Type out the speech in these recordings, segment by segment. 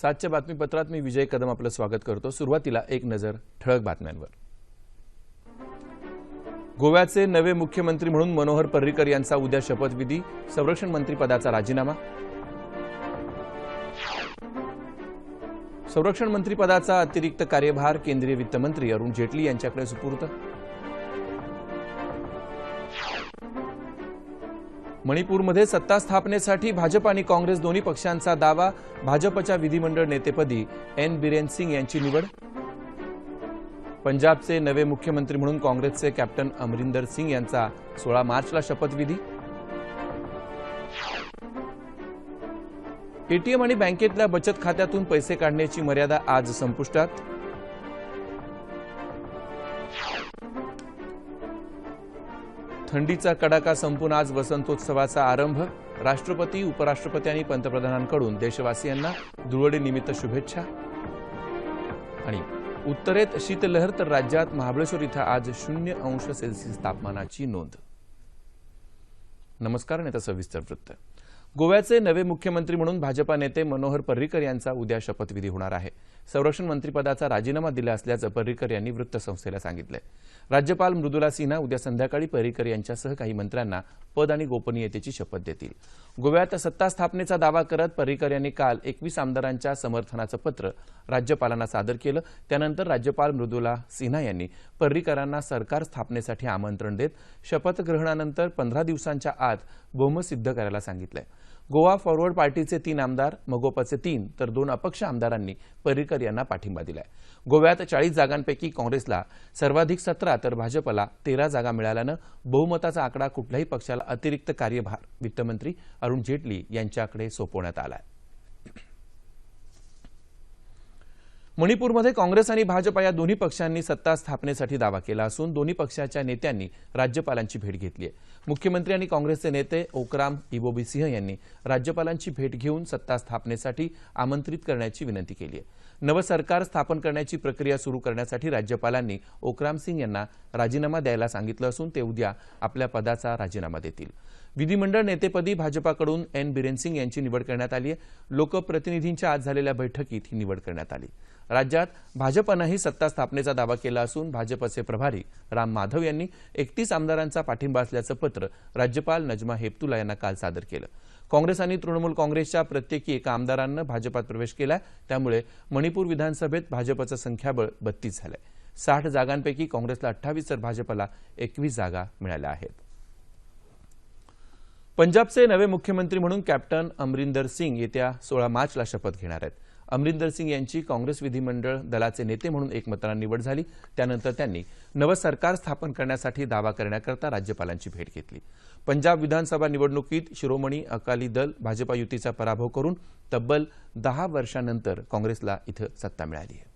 सातच्या बातमीपत्रात मी विजय कदम आपलं स्वागत करतो. सुरुवातीला एक नजर ठळक बातम्यांवर. गोव्याचे नवे मुख्यमंत्री म्हणून मनोहर पर्रीकर यांचा उद्या शपथविधी संरक्षण मंत्रीपदाचा राजीनामा. संरक्षण मंत्रीपदाचा अतिरिक्त कार्यभार केंद्रीय वित्तमंत्री अरुण जेटली यांच्याकडे सुपूर्त मणिपूरमध्ये सत्ता स्थापनेसाठी भाजप आणि काँग्रेस दोन्ही पक्षांचा दावा भाजपच्या विधिमंडळ नेतेपदी एन. बिरेन सिंग यांची निवड. पंजाबचे नवे मुख्यमंत्री म्हणून काँग्रेसचे कॅप्टन अमरिंदर सिंग यांचा सोळा मार्चला शपथविधी. एटीएम आणि बँकेतल्या बचत खात्यातून पैसे काढण्याची मर्यादा आज संपुष्टात. थंडीचा कडाका संपून आज वसंतोत्सवाचा आरंभ. राष्ट्रपती उपराष्ट्रपती आणि पंतप्रधानांकडून देशवासियांना धुळवडीनिमित्त शुभेच्छा. आणि उत्तरेत शीतलहर तर राज्यात महाबळेश्वर इथं आज शून्य अंश सेल्सिअस तापमानाची नोंद. नमस्कार आणि सविस्तर वृत्त. गोव्याचे नवे मुख्यमंत्री म्हणून भाजपा नेते मनोहर पर्रीकर यांचा उद्या शपथविधी होणार आहे. संरक्षण मंत्रिपदाचा राजीनामा दिला असल्याचं पर्रिकर यांनी वृत्तसंस्थेला सांगितलं राज्यपाल मृदुला सिन्हा उद्या संध्याकाळी पर्रिकर यांच्यासह काही मंत्र्यांना पद आणि गोपनीयतेची शपथ देतील. गोव्यात सत्ता स्थापनेचा दावा करत पर्रिकर यांनी काल एकवीस आमदारांच्या समर्थनाचं पत्र राज्यपालांना सादर केलं. त्यानंतर राज्यपाल मृदुला सिन्हा यांनी पर्रिकरांना सरकार स्थापनेसाठी आमंत्रण देत शपथग्रहणानंतर पंधरा दिवसांच्या आत बहुमत सिद्ध करायला सांगितलंय. गोवा फॉरवर्ड पार्टीचे तीन आमदार मगोपाचे तीन तर दोन अपक्ष आमदारांनी पर्रिकर यांना पाठिंबा दिलाय. गोव्यात चाळीस जागांपैकी काँग्रेसला सर्वाधिक सतरा तर भाजपला तेरा जागा मिळाल्यानं बहुमताचा आकडा कुठल्याही पक्षाला अतिरिक्त कार्यभार वित्तमंत्री अरुण जेटली यांच्याकडे सोपवण्यात आलाय. मणिपूरमध्ये काँग्रेस आणि भाजपा या दोन्ही पक्षांनी सत्ता स्थापनेसाठी दावा केला असून दोन्ही पक्षाच्या नेत्यांनी राज्यपालांची भेट घेतली आहे. मुख्यमंत्री आणि काँग्रेसचे नेते ओकराम इबोबी सिंह यांनी राज्यपालांची भेट घेऊन सत्ता स्थापनेसाठी आमंत्रित करण्याची विनंती केली आहे. नवं सरकार स्थापन करण्याची प्रक्रिया सुरू करण्यासाठी राज्यपालांनी ओकराम सिंग यांना राजीनामा द्यायला सांगितलं असून ते उद्या आपल्या पदाचा राजीनामा देतील. विधिमंडळ नेतेपदी भाजपाकडून एन. बिरेन सिंग यांची निवड करण्यात आली आहे. लोकप्रतिनिधींच्या आज झालेल्या बैठकीत ही निवड करण्यात आली. राज्यात भाजपनंही सत्ता स्थापनेचा दावा केला असून भाजपचे प्रभारी राम माधव यांनी एकतीस आमदारांचा पाठिंबा असल्याचं पत्र राज्यपाल नजमा हेपतुला यांना काल सादर केलं. काँग्रेस आणि तृणमूल काँग्रेसच्या प्रत्येकी एका आमदारांनं भाजपात प्रवेश केला. त्यामुळे मणिपूर विधानसभेत भाजपचं संख्याबळ बत्तीस झालंय. साठ जागांपैकी काँग्रेसला अठ्ठावीस तर भाजपला एकवीस जागा मिळाल्या आहेत. पंजाबचे नवे मुख्यमंत्री म्हणून कॅप्टन अमरिंदर सिंग येत्या सोळा मार्चला शपथ घेणार आहेत. अमरिंदर सिंग यांची काँग्रेस विधिमंडळ दलाचे नेते म्हणून एकमतानं निवड झाली. त्यानंतर त्यांनी नवं सरकार स्थापन करण्यासाठी दावा करण्याकरता राज्यपालांची भेट घेतली. पंजाब विधानसभा निवडणुकीत शिरोमणी अकाली दल भाजपा युतीचा पराभव करून तब्बल दहा वर्षांनंतर काँग्रेसला इथं सत्ता मिळाली आहे.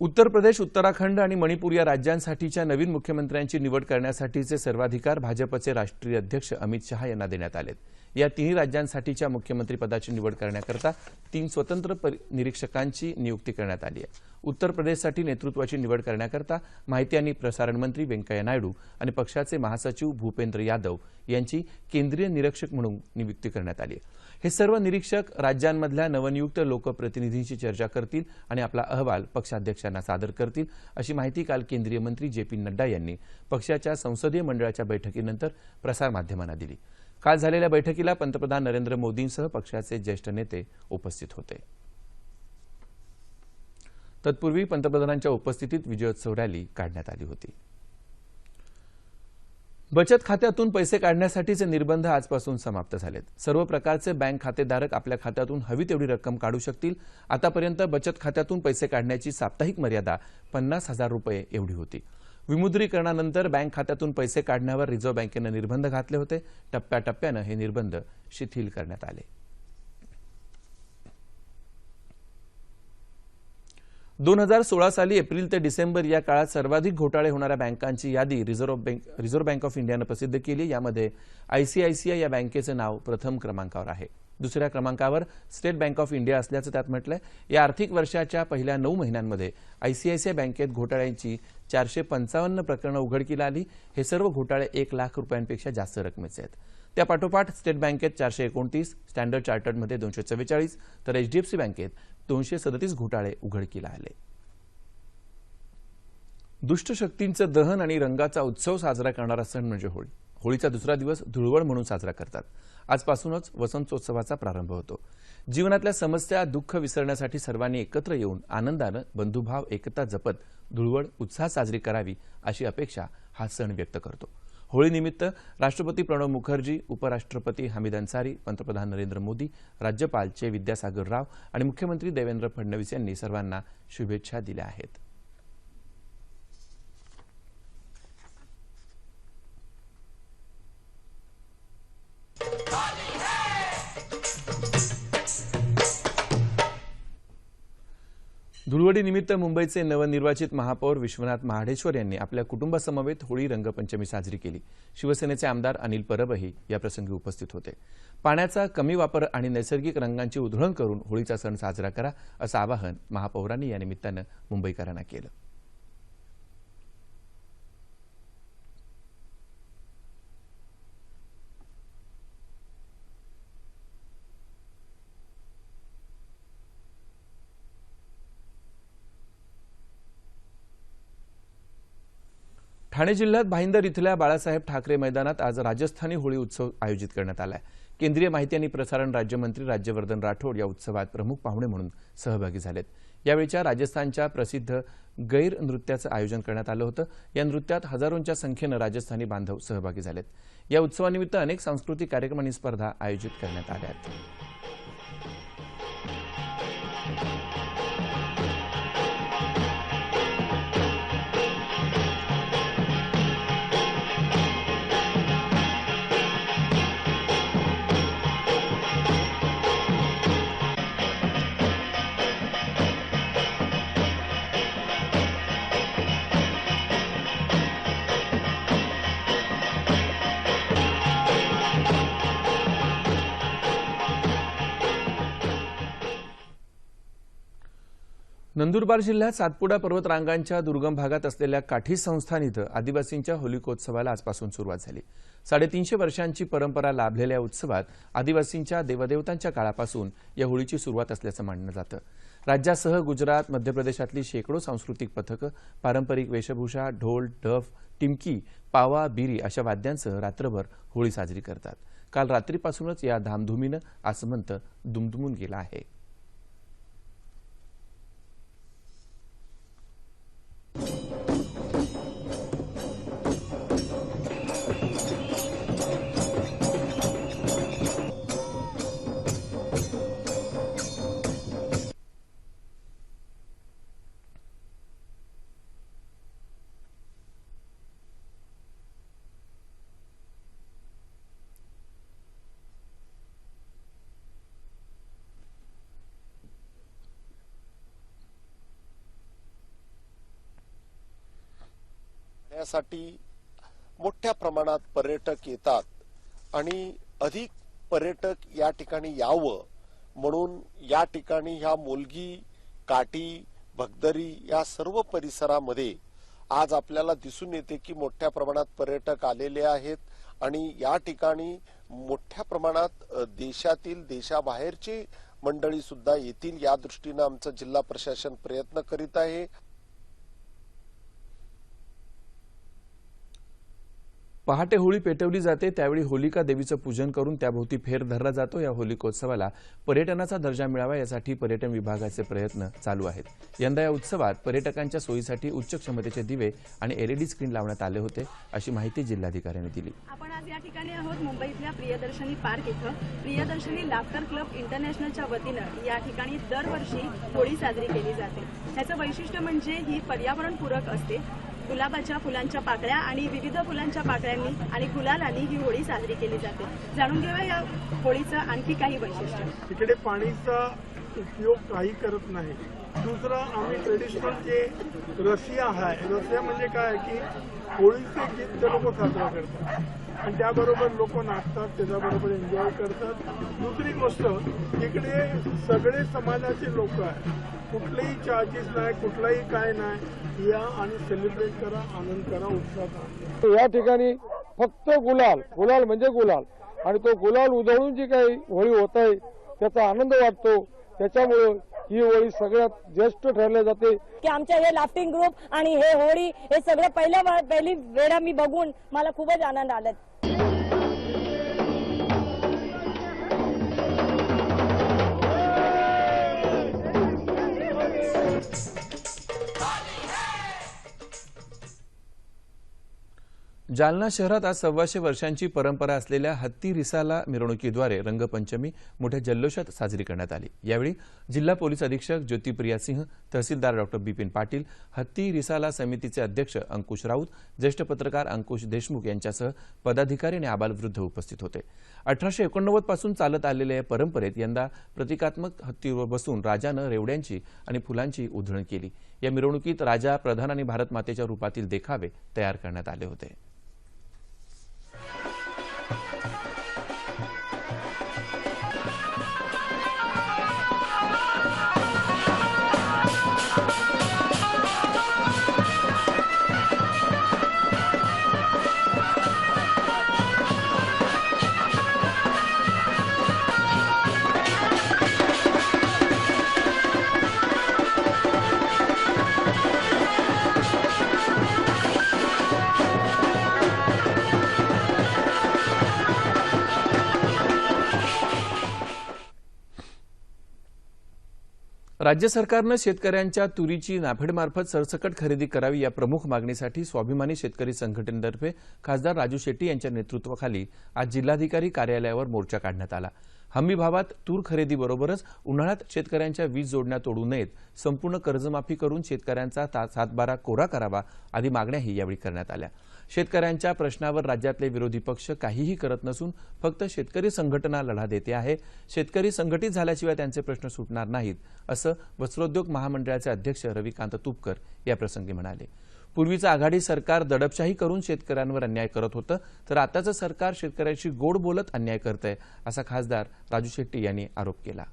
उत्तर प्रदेश उत्तराखंड आणि मणिपूर या राज्यांसाठीच्या नवीन मुख्यमंत्र्यांची निवड करण्यासाठीचे सर्वाधिकार भाजपचे राष्ट्रीय अध्यक्ष अमित शहा यांना देण्यात आलेत. या तिन्ही राज्यांसाठीच्या मुख्यमंत्रीपदाची निवड करण्याकरता तीन स्वतंत्र परि- निरीक्षकांची नियुक्ती करण्यात आली आहे. उत्तर प्रदेशसाठी नेतृत्वाची निवड करण्याकरता माहिती आणि प्रसारण मंत्री व्यंकय्या नायडू आणि पक्षाचे महासचिव भूपेंद्र यादव यांची केंद्रीय निरीक्षक म्हणून नियुक्ती करण्यात आली आहे. हे सर्व निरीक्षक राज्यांमधल्या नवनियुक्त लोकप्रतिनिधींशी चर्चा करतील आणि आपला अहवाल पक्षाध्यक्षांना सादर करतील अशी माहिती काल केंद्रीय मंत्री जे पी नड्डा यांनी पक्षाच्या संसदीय मंडळाच्या बैठकीनंतर प्रसारमाध्यमांना दिली. काल झालेल्या बैठकीला पंतप्रधान नरेंद्र मोदींसह पक्षाचे ज्येष्ठ नेते उपस्थित होते. तत्पूर्वी पंतप्रधानांच्या उपस्थितीत विजयोत्सव रॅली काढण्यात आली होती. बचत खात्यातून पैसे काढण्यासाठीचे निर्बंध आजपासून समाप्त झालेत. सर्व प्रकारचे बँक खातेधारक आपल्या खात्यातून हवी तेवढी रक्कम काढू शकतील. आतापर्यंत बचत खात्यातून पैसे काढण्याची साप्ताहिक मर्यादा पन्नास हजार रुपये एवढी होती. विमुद्रीकरणानंतर बँक खात्यातून पैसे काढण्यावर रिझर्व्ह बँकेनं निर्बंध घातले होते. टप्प्याटप्प्यानं हे निर्बंध शिथिल करण्यात आले. दोन हजार सोळा साली एप्रिल ते डिसेंबर या काळात सर्वाधिक घोटाळे होणाऱ्या बँकांची यादी reserve bank reserve bank of इंडियानं प्रसिद्ध केली. यामध्ये आयसीआयसीआय या बँकेचं नाव प्रथम क्रमांकावर आहे. दुसऱ्या क्रमांकावर स्टेट बँक ऑफ इंडिया असल्याचं त्यात म्हटलंय. या आर्थिक वर्षाच्या पहिल्या नऊ महिन्यांमध्ये आयसीआयसीआय बँकेत घोटाळ्यांची चारशे पंचावन्न प्रकरणं उघडकीला आली. हे सर्व घोटाळे एक लाख रुपयांपेक्षा जास्त रकमेचे आहेत. त्यापाठोपाठ स्टेट बँकेत चारशे एकोणतीस स्टँडर्ड चार्टर्डमध्ये दोनशे चव्वेचाळीस तर एचडीएफसी बँकेत दोनशे सदतीस घोटाळे उघडकीला आले. दुष्ट शक्तींचं दहन आणि रंगाचा उत्सव साजरा करणारा सण म्हणजे होळी. होळीचा दुसरा दिवस धुळवड म्हणून साजरा करतात. आजपासूनच वसंतोत्सवाचा प्रारंभ होतो. जीवनातल्या समस्या दुःख विसरण्यासाठी सर्वांनी एकत्र येऊन आनंदानं बंधुभाव एकता जपत धुळवड उत्साह साजरी करावी अशी अपेक्षा हा सण व्यक्त करतो. होळीनिमित्त राष्ट्रपती प्रणव मुखर्जी उपराष्ट्रपती हमीद अन्सारी पंतप्रधान नरेंद्र मोदी राज्यपाल चे विद्यासागर राव आणि मुख्यमंत्री देवेंद्र फडणवीस यांनी सर्वांना शुभेच्छा दिल्या आहेत. धुळवडीनिमित्त मुंबईचे नवनिर्वाचित महापौर विश्वनाथ महाडेश्वर यांनी आपल्या कुटुंबासमवेत होळी रंगपंचमी साजरी केली. शिवसेनेचे आमदार अनिल परबही या प्रसंगी उपस्थित होते. पाण्याचा कमी वापर आणि नैसर्गिक रंगांची उधळण करून होळीचा सण साजरा करा असं आवाहन महापौरांनी या निमित्तानं मुंबईकरांना केलं. ठाणे जिल्ह्यात भाईंदर इथल्या बाळासाहेब ठाकरे मैदानात आज राजस्थानी होळी उत्सव आयोजित करण्यात आला आहे केंद्रीय माहिती आणि प्रसारण राज्यमंत्री राज्यवर्धन राठोड या उत्सवात प्रमुख पाहुणे म्हणून सहभागी झालेत. यावेळच्या राजस्थानच्या प्रसिद्ध गैर नृत्याचं आयोजन करण्यात आलं होतं. या नृत्यात हजारोंच्या संख्येनं राजस्थानी बांधव सहभागी झालेत. या उत्सवानिमित्त अनेक सांस्कृतिक कार्यक्रम आणि स्पर्धा आयोजित करण्यात आल्या आहेत. नंदुरबार जिल्ह्यात सातपुडा पर्वतरांगांच्या दुर्गम भागात असलेल्या काठी संस्थान इथं आदिवासींच्या होलिकोत्सवाला आजपासून सुरुवात झाली. साडेतीनशे वर्षांची परंपरा लाभलेल्या उत्सवात आदिवासींच्या देवदेवतांच्या काळापासून या होळीची सुरुवात असल्याचं मानलं जातं. राज्यासह गुजरात मध्य प्रदेशातली शेकडो सांस्कृतिक पथकं पारंपरिक वेशभूषा ढोल डफ टिमकी पावा बिरी अशा वाद्यांसह रात्रभर होळी साजरी करतात. काल रात्रीपासूनच या धामधुमीनं आसमंत दुमदुमून गेला आहे. यासाठी मोठ्या प्रमाणात पर्यटक येतात आणि अधिक पर्यटक या ठिकाणी यावं म्हणून या ठिकाणी ह्या मोलगी काटी भगदरी या सर्व परिसरामध्ये आज आपल्याला दिसून येते की मोठ्या प्रमाणात पर्यटक आलेले आहेत आणि या ठिकाणी मोठ्या प्रमाणात देशातील देशाबाहेरची मंडळी सुद्धा येतील या दृष्टीनं आमचं जिल्हा प्रशासन प्रयत्न करीत आहे. पहाटे होळी पेटवली जाते त्यावेळी होलिका देवीचं पूजन करून त्याभोवती फेर धरला जातो. या होलिकोत्सवाला पर्यटनाचा दर्जा मिळावा यासाठी पर्यटन विभागाचे प्रयत्न चालू आहेत. यंदा या उत्सवात पर्यटकांच्या सोयीसाठी उच्च क्षमतेचे दिवे आणि एलईडी स्क्रीन लावण्यात आले होते अशी माहिती जिल्हाधिकाऱ्यांनी दिली. आपण आज या ठिकाणी आहोत मुंबईतल्या प्रियदर्शनी पार्क इथं. प्रियदर्शनी लाफ्टर क्लब इंटरनॅशनलच्या वतीनं या ठिकाणी दरवर्षी होळी साजरी केली जाते. त्याचं वैशिष्ट्य म्हणजे ही पर्यावरणपूरक असते. गुलाबाच्या फुलांच्या पाकळ्या आणि विविध फुलांच्या पाकळ्यांनी आणि गुलालांनी ही होळी साजरी केली जाते. जाणून घेऊया या होळीचं आणखी काही वैशिष्ट्य. तिकडे पाणीचा उपयोग काही करत नाही. दुसरं आम्ही ट्रेडिशनल जे रसिया आहे रसिया म्हणजे काय? की होळीचे गीत ते लोक साजरा करतात. आणि त्याबरोबर लोक नाचतात त्याच्याबरोबर एन्जॉय करतात. दुसरी गोष्ट तिकडे सगळे समाजाचे लोक आहेत. कुठलेही चार्जेस नाही कुठलाही काय नाही. या आणि सेलिब्रेट करा आनंद करा उत्साह या ठिकाणी फक्त गुलाल गुलाल म्हणजे गुलाल. आणि तो गुलाल उधळून जी काही होळी होत आहे त्याचा आनंद वाटतो. त्याच्यामुळं ही होळी सगळ्यात ज्येष्ठ ठरल्या जाते. की आमच्या हे लाफ्टिंग ग्रुप आणि हे होळी हे सगळं पहिल्या पहिली वेळा मी बघून मला खूपच आनंद आला. जालना शहरात आज सव्वाशे वर्षांची परंपरा असलेल्या हत्ती रिसाला मिरवणुकीद्वारे रंगपंचमी मोठ्या जल्लोषात साजरी करण्यात आली. यावेळी जिल्हा पोलीस अधीक्षक ज्योतिप्रिया सिंह तहसीलदार डॉक्टर बिपिन पाटील हत्ती रिसाला समितीचे अध्यक्ष अंकुश राऊत ज्येष्ठ पत्रकार अंकुश देशमुख यांच्यासह पदाधिकारी आणि आबालवृद्ध उपस्थित होते. अठराशे एकोणनव्वदपासून चालत आलेल्या या परंपरेत यंदा प्रतिकात्मक हत्तीवर बसून राजानं रेवड्यांची आणि फुलांची उधळण केली. या मिरवणुकीत राजा प्रधान आणि भारतमातेच्या रूपातील देखावे तयार करण्यात आले होते. राज्य सरकारनं शेतकऱ्यांच्या तुरीची नाफेडमार्फत सरसकट खरेदी करावी या प्रमुख मागणीसाठी स्वाभिमानी शेतकरी संघटनेतर्फे खासदार राजू शेट्टी यांच्या नेतृत्वाखाली आज जिल्हाधिकारी कार्यालयावर मोर्चा काढण्यात आला. हमी भावात तूर खरेदीबरोबरच उन्हाळ्यात शेतकऱ्यांच्या वीज जोडण्या तोडू नयेत संपूर्ण कर्जमाफी करून शेतकऱ्यांचा ता- सातबारा कोरा करावा आदी मागण्याही यावेळी करण्यात आल्या. शेतकऱ्यांच्या प्रश्नावर राज्यातले विरोधी पक्ष काहीही करत नसून फक्त शेतकरी संघटना लढा देते आहे. शेतकरी संघटित झाल्याशिवाय त्यांचे प्रश्न सुटणार नाहीत असं वस्त्रोद्योग महामंडळाचे अध्यक्ष रविकांत तुपकर याप्रसंगी म्हणाले. पूर्वीचं आघाडी सरकार दडपशाही करून शेतकऱ्यांवर अन्याय करत होतं तर आताचं सरकार शेतकऱ्यांशी गोड बोलत अन्याय करतंय असा खासदार राजू शेट्टी यांनी आरोप केला.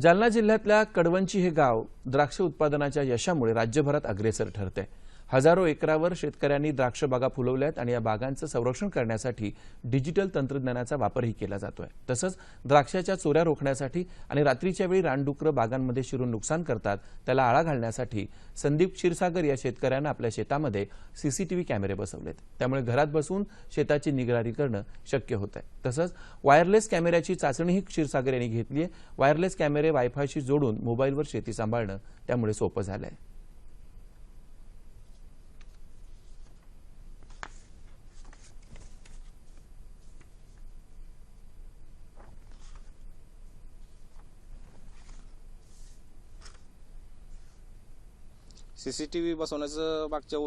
जालना जिल्ह्यातल्या कडवंची हे गाव द्राक्ष उत्पादनाच्या यशामुळे राज्यभरात अग्रेसर ठरतंय. हजारो एकरावर शेतकऱ्यांनी द्राक्ष बागा फुलवल्यात आणि या बागांचं संरक्षण करण्यासाठी डिजिटल तंत्रज्ञानाचा वापरही केला जातोय. तसंच द्राक्षाच्या चोऱ्या रोखण्यासाठी आणि रात्रीच्या वेळी रानडुकरं बागांमध्ये शिरून नुकसान करतात त्याला आळा घालण्यासाठी संदीप क्षीरसागर या शेतकऱ्यानं आपल्या शेतामध्ये सीसीटीव्ही कॅमेरे बसवलेत. त्यामुळे घरात बसून शेताची निगराणी करणं शक्य होत आहे तसंच वायरलेस कॅमेऱ्याची चाचणीही क्षीरसागर यांनी घेतली आहे वायरलेस कॅमेरे वायफायशी जोडून मोबाईलवर शेती सांभाळणं त्यामुळे सोपं झालं आहे सी सी टी व्ही बसवण्याचं मागच्या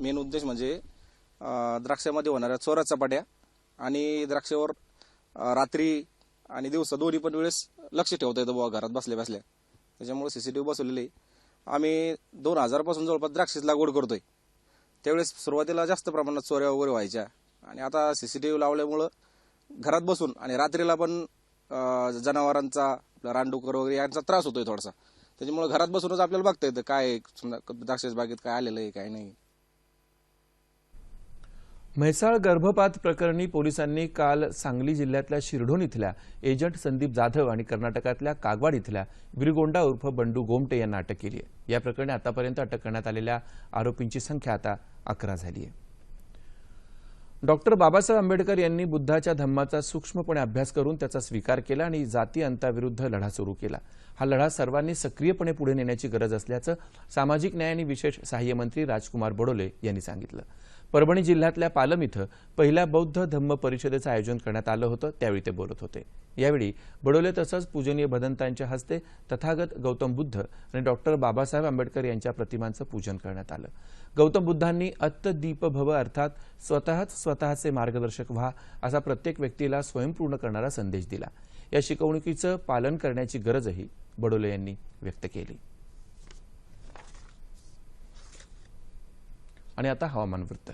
मेन उद्देश म्हणजे द्राक्षामध्ये होणाऱ्या चोरा चपाट्या आणि द्राक्षावर रात्री आणि दिवसा दोन्ही पण वेळेस लक्ष ठेवता येतं बुवा घरात बसल्या बसल्या. त्याच्यामुळे सी सी टी व्ही बसवलेली आहे. आम्ही दोन हजारपासून जवळपास द्राक्षाची लागवड करतोय. त्यावेळेस सुरुवातीला जास्त प्रमाणात चोऱ्या वगैरे व्हायच्या. आणि आता सी सी टी व्ही लावल्यामुळं घरात बसून आणि रात्रीला पण जनावरांचा रानडुकर वगैरे यांचा त्रास होतोय थोडासा. त्याच्यामुळे घरात बसूनच आपल्याला बघता येतं काय समजा द्राक्षाच्या बागेत काय आलेलं आहे काय नाही. म्हैसाळ गर्भपात प्रकरणी पोलिसांनी काल सांगली जिल्ह्यातल्या शिरढोण इथल्या एजंट संदीप जाधव आणि कर्नाटकातल्या कागवाड इथल्या विरगोंडा उर्फ बंडू गोमटे यांना अटक केली आहे. या प्रकरणी आतापर्यंत अटक करण्यात आलेल्या आरोपींची संख्या आता अकरा झाली आहे. डॉक्टर बाबासाहेब आंबेडकर यांनी बुद्धाच्या धम्माचा सूक्ष्मपणे अभ्यास करून त्याचा स्वीकार केला आणि जाती अंताविरुद्ध लढा सुरू केला. हा लढा सर्वांनी सक्रियपणे पुढे नेण्याची गरज असल्याचं सामाजिक न्याय आणि विशेष सहाय्य मंत्री राजकुमार बडोले यांनी सांगितलं. परभणी जिल्ह्यातल्या पालम इथं पहिल्या बौद्ध धम्म परिषदेचं आयोजन करण्यात आलं होतं त्यावेळी ते बोलत होते. यावेळी बडोले तसंच पूजनीय भदंतांच्या हस्ते तथागत गौतम बुद्ध आणि डॉक्टर बाबासाहेब आंबेडकर यांच्या प्रतिमांचं पूजन करण्यात आलं. गौतम बुद्धांनी अत्त दीप भव अर्थात स्वतःच स्वतःचे मार्गदर्शक व्हा असा प्रत्येक व्यक्तीला स्वयंपूर्ण करणारा संदेश दिला. या शिकवणुकीचं पालन करण्याची गरजही बडोले यांनी व्यक्त केली. आणि आता हवामान वृत्त.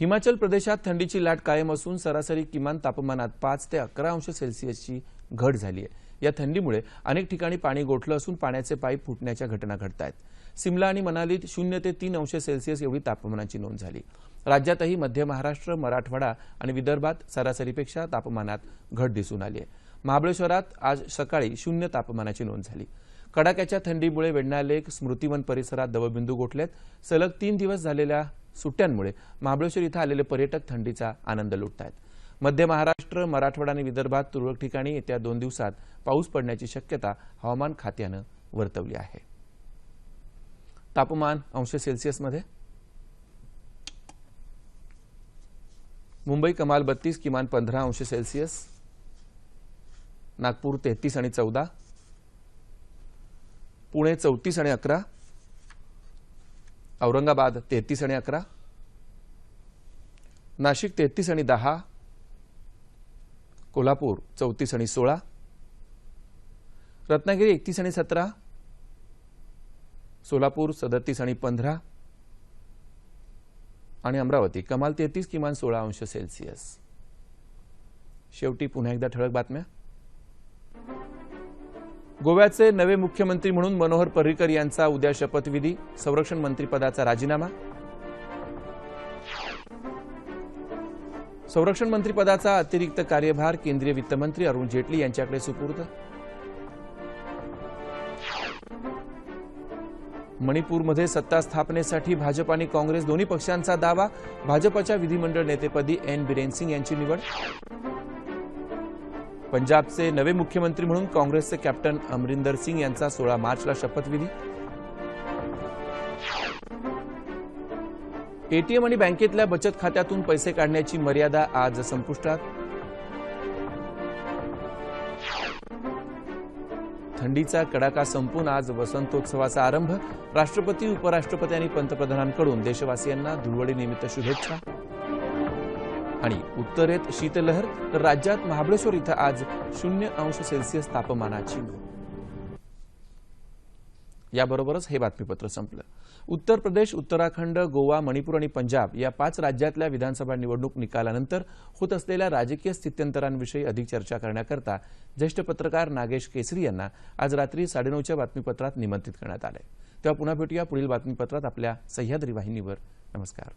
हिमाचल प्रदेशात थंडीची लाट कायम असून सरासरी किमान तापमानात पाच ते अकरा अंश सेल्सिअसची घट झाली आहे या थंडीमुळे अनेक ठिकाणी पाणी गोठलं असून पाण्याचे पाईप फुटण्याच्या घटना घडत आहेत सिमला आणि मनालीत शून्य ते तीन अंश सेल्सिअस एवढी तापमानाची नोंद झाली. राज्यातही मध्य महाराष्ट्र मराठवाडा आणि विदर्भात सरासरीपेक्षा तापमानात घट दिसून आली आहे. महाबळेश्वरात आज सकाळी शून्य तापमानाची नोंद झाली. कडाक्याच्या थंडीमुळे वेण्णा लेक स्मृतिवन परिसरात दवबिंदू गोठलेत. सलग तीन दिवस झालेल्या सुट्ट्यांमुळे महाबळेश्वर इथं आलेले पर्यटक थंडीचा आनंद लुटतायत. मध्य महाराष्ट्र मराठवाडा आणि विदर्भात तुरळक ठिकाणी येत्या दोन दिवसात पाऊस पडण्याची शक्यता हवामान खात्यानं वर्तवली आहे. तापमान अंश सेल्सिअसमध्ये मुंबई कमाल बत्तीस किमान पंधरा अंश सेल्सिअस नागपूर तेहतीस आणि चौदा. पुणे चौतीस आणि अकरा. औरंगाबाद तेहतीस आणि अकरा. नाशिक तेहतीस आणि दहा. कोल्हापूर चौतीस आणि सोळा. रत्नागिरी एकतीस आणि सतरा. सोलापूर सदतीस आणि पंधरा. आणि अमरावती कमाल तेहतीस किमान सोळा अंश सेल्सिअस. शेवटी पुन्हा एकदा ठळक बातम्या. गोव्याचे नवे मुख्यमंत्री म्हणून मनोहर पर्रिकर यांचा उद्या शपथविधी. संरक्षण मंत्रीपदाचा राजीनामा. संरक्षण मंत्रीपदाचा अतिरिक्त कार्यभार केंद्रीय वित्तमंत्री अरुण जेटली यांच्याकडे सुपूर्द. मणिपूरमध्ये सत्ता स्थापनेसाठी भाजप आणि काँग्रेस दोन्ही पक्षांचा दावा. भाजपच्या विधिमंडळ नेतेपदी एन. बिरेन सिंग यांची निवड. पंजाबचे नवे मुख्यमंत्री म्हणून काँग्रेसचे कॅप्टन अमरिंदर सिंग यांचा सोळा मार्चला शपथविधी. एटीएम आणि बँकेतल्या बचत खात्यातून पैसे काढण्याची मर्यादा आज संपुष्टात. थंडीचा कडाका संपून आज वसंतोत्सवाचा आरंभ. राष्ट्रपती उपराष्ट्रपती आणि पंतप्रधानांकडून देशवासियांना धुळवडीनिमित्त शुभेच्छा. आणि उत्तरेत शीतलहर तर राज्यात महाबळेश्वर इथं आज शून्य अंश सेल्सिअस तापमानाची नोंद. याबरोबरच हे बातमीपत्र संपलं. उत्तर प्रदेश उत्तराखंड गोवा मणिपूर आणि पंजाब या पाच राज्यातल्या विधानसभा निवडणूक निकालानंतर होत असलेल्या राजकीय स्थित्यंतरांविषयी अधिक चर्चा करण्याकरता ज्येष्ठ पत्रकार नागेश केसरी यांना आज रात्री साडेनऊच्या बातमीपत्रात निमंत्रित करण्यात आलंय. तेव्हा पुन्हा भेटूया पुढील बातमीपत्रात आपल्या सह्याद्री वाहिनीवर. नमस्कार.